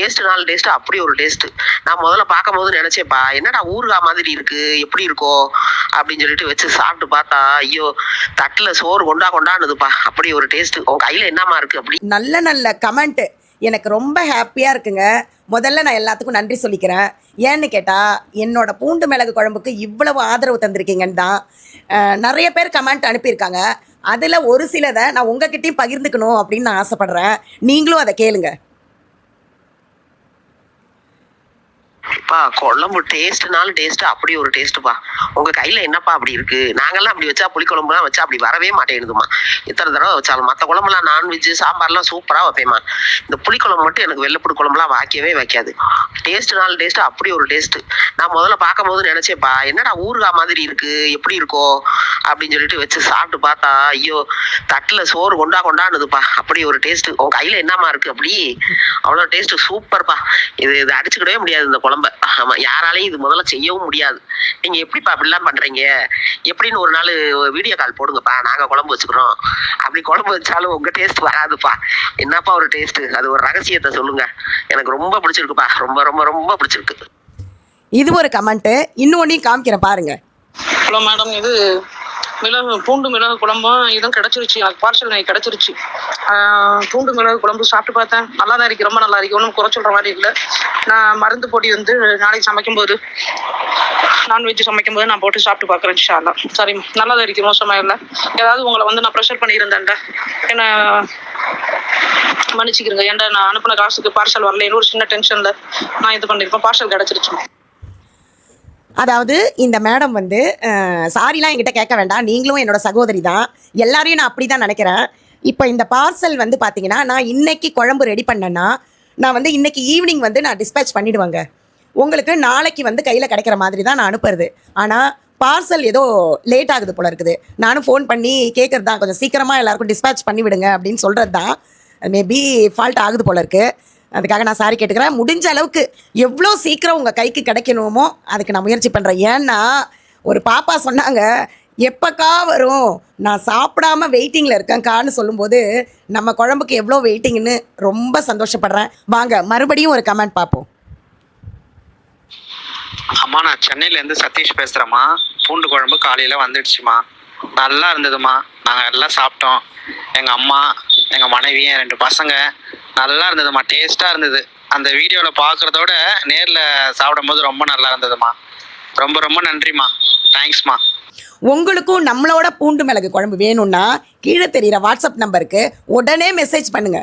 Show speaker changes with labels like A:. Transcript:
A: Taste நாலு taste அப்படி ஒரு டேஸ்ட் நான் முதல்ல பார்க்கும் போது நினைச்சேப்பா என்னடா ஊறுகாய் மாதிரி இருக்கு எப்படி இருக்கோ அப்படின்னு சொல்லிட்டு வச்சு சாப்பிட்டு பார்த்தா ஐயோ தட்டுல சோறு கொண்டா கொண்டாடுதுப்பா அப்படி ஒரு டேஸ்ட் உன் கையில என்னமா இருக்கு அப்படி?
B: நல்ல நல்ல கமெண்ட்டு எனக்கு ரொம்ப ஹாப்பியாக இருக்குங்க. முதல்ல நான் எல்லாத்துக்கும் நன்றி சொல்லிக்கிறேன். ஏன்னு கேட்டால் என்னோட பூண்டு மிளகு குழம்புக்கு இவ்வளவு ஆதரவு தந்திருக்கீங்கன்னு தான் நிறைய பேர் கமெண்ட் அனுப்பியிருக்காங்க. அதில் ஒரு சிலதை நான் உங்ககிட்டயும் பகிர்ந்துக்கணும் அப்படின்னு நான் ஆசைப்பட்றேன். நீங்களும் அதை கேளுங்கள்
A: பா குழம்பு டேஸ்ட்னாலும் டேஸ்ட் அப்படி ஒரு டேஸ்ட்டுப்பா உங்க கையில என்னப்பா அப்படி இருக்கு? நாங்கெல்லாம் அப்படி வச்சா புளிக்குழம்புலாம் வச்சா அப்படி வரவே மாட்டேங்குதுமா இத்தனை தடவை வச்சாலும். மற்ற குழம்புலாம் நான்வெஜ் சாம்பார்லாம் சூப்பரா வைப்பேம்மா. இந்த புளிக்குழம்பு மட்டும் எனக்கு வெள்ளப்புடி குழம்புலாம் வைக்கவே வைக்காது. டேஸ்ட்னாலும் டேஸ்ட் அப்படி ஒரு டேஸ்ட் நான் முதல்ல பார்க்கும்போது நினைச்சேப்பா என்னடா ஊறுகாய் மாதிரி இருக்கு எப்படி இருக்கோ அப்படின்னு சொல்லிட்டு வச்சு சாப்பிட்டு பார்த்தா ஐயோ தட்டுல சோறு கொண்டா கொண்டானுதுப்பா அப்படி ஒரு டேஸ்ட் உன் கையில என்னமா இருக்கு அப்படி? அவ்வளோ டேஸ்ட் சூப்பர்ப்பா இது இது அடிச்சுக்கிடவே முடியாது இந்த குழம்ப. ஆமா யாராலையும் இது முதல்ல செய்யவும் முடியாது. நீங்க எப்படிப்பா அப்படிலாம் பண்றீங்க? எப்படின்னு ஒரு நாள் வீடியோ கால் போடுங்கப்பா. நாங்க குழம்பு வச்சுக்கிறோம். அப்படி குழம்பு வச்சாலும் உங்க டேஸ்ட் வராதுப்பா. என்னப்பா ஒரு டேஸ்ட் அது ஒரு ரகசியத்தை சொல்லுங்க. எனக்கு ரொம்ப பிடிச்சிருக்குப்பா. ரொம்ப ரொம்ப ரொம்ப பிடிச்சிருக்கு.
B: இது ஒரு கமெண்ட்டு இன்னொன்றையும் காமிக்கிறேன் பாருங்க.
C: ஹலோ மேடம் இது மிளகு பூண்டு மிளகு குழம்பும் இதுவும் கிடச்சிருச்சு. எனக்கு பார்சல் இன்னைக்கு கிடச்சிருச்சு. பூண்டு மிளகு குழம்பு சாப்பிட்டு பார்த்தேன். நல்லா தான் இருக்கு ரொம்ப நல்லா இருக்கு. ஒன்றும் குறை சொல்கிற மாதிரி இல்லை. நான் மருந்து பொடி வந்து நாளைக்கு சமைக்கும்போது நான்வெஜ் சமைக்கும்போது நான் போட்டு சாப்பிட்டு பார்க்குறேன் ஷாலா சரி நல்லா தான் இருக்கு மோசமாக இல்லை. ஏதாவது உங்களை வந்து நான் ப்ரெஷர் பண்ணியிருந்தேன்டா. என்ன மன்னிச்சுக்கிறேங்க ஏன்டா நான் அனுப்பின காசுக்கு பார்சல் வரல. ஒரு சின்ன டென்ஷனில் நான் இது பண்ணியிருப்பேன் பார்சல் கிடச்சிருச்சு
B: அதாவது இந்த மேடம் வந்து சாரிலாம் என்கிட்ட கேட்க வேண்டாம். நீங்களும் என்னோட சகோதரி தான். எல்லாரையும் நான் அப்படி தான் நினைக்கிறேன். இப்போ இந்த பார்சல் வந்து பார்த்தீங்கன்னா நான் இன்னைக்கு குழம்பு ரெடி பண்ணேன்னா நான் வந்து இன்னைக்கு ஈவினிங் வந்து நான் டிஸ்பேச் பண்ணிடுவேங்க. உங்களுக்கு நாளைக்கு வந்து கையில் கிடைக்கிற மாதிரி தான் நான் அனுப்புறது. ஆனால் பார்சல் ஏதோ லேட் ஆகுது போல இருக்குது. நானும் ஃபோன் பண்ணி கேட்குறது தான் கொஞ்சம் சீக்கிரமாக எல்லாருக்கும் டிஸ்பேச் பண்ணி விடுங்க அப்படின்னு சொல்கிறது தான் மேபி ஃபால்ட் ஆகுது போல இருக்குது அதுக்காக நான் சாரி கேட்டுக்கிறேன். முடிஞ்ச அளவுக்கு எவ்வளோ சீக்கிரம் உங்கள் கைக்கு கிடைக்கணுமோ அதுக்கு நான் முயற்சி பண்ணுறேன் ஏன்னா ஒரு பாப்பா சொன்னாங்க எப்போக்கா வரும்? நான் சாப்பிடாம வெயிட்டிங்கில் இருக்கேன்க்கான்னு சொல்லும்போது நம்ம குழம்புக்கு எவ்வளோ வெயிட்டிங்னு ரொம்ப சந்தோஷப்படுறேன். வாங்க மறுபடியும் ஒரு கமெண்ட் பார்ப்போம்.
D: அம்மா நான் சென்னையிலேருந்து சதீஷ் பேசுகிறேம்மா பூண்டு குழம்பு காலையில் வந்துடுச்சுமா. நல்லா இருந்ததுமா. நாங்கள் எல்லாம் சாப்பிட்டோம். எங்கள் அம்மா எங்கள் மனைவி என் ரெண்டு பசங்க நல்லா இருந்ததுமா டேஸ்ட்டாக இருந்தது. அந்த வீடியோல பாக்குறதோட நேரில் சாப்பிடும்போது ரொம்ப நல்லா இருந்ததுமா ரொம்ப ரொம்ப நன்றிம்மா. தேங்க்ஸ்மா
B: உங்களுக்கும் நம்மளோட பூண்டு மிளகு குழம்பு வேணும்னா கீழே தெரிகிற வாட்ஸ்அப் நம்பருக்கு உடனே மெசேஜ் பண்ணுங்கள்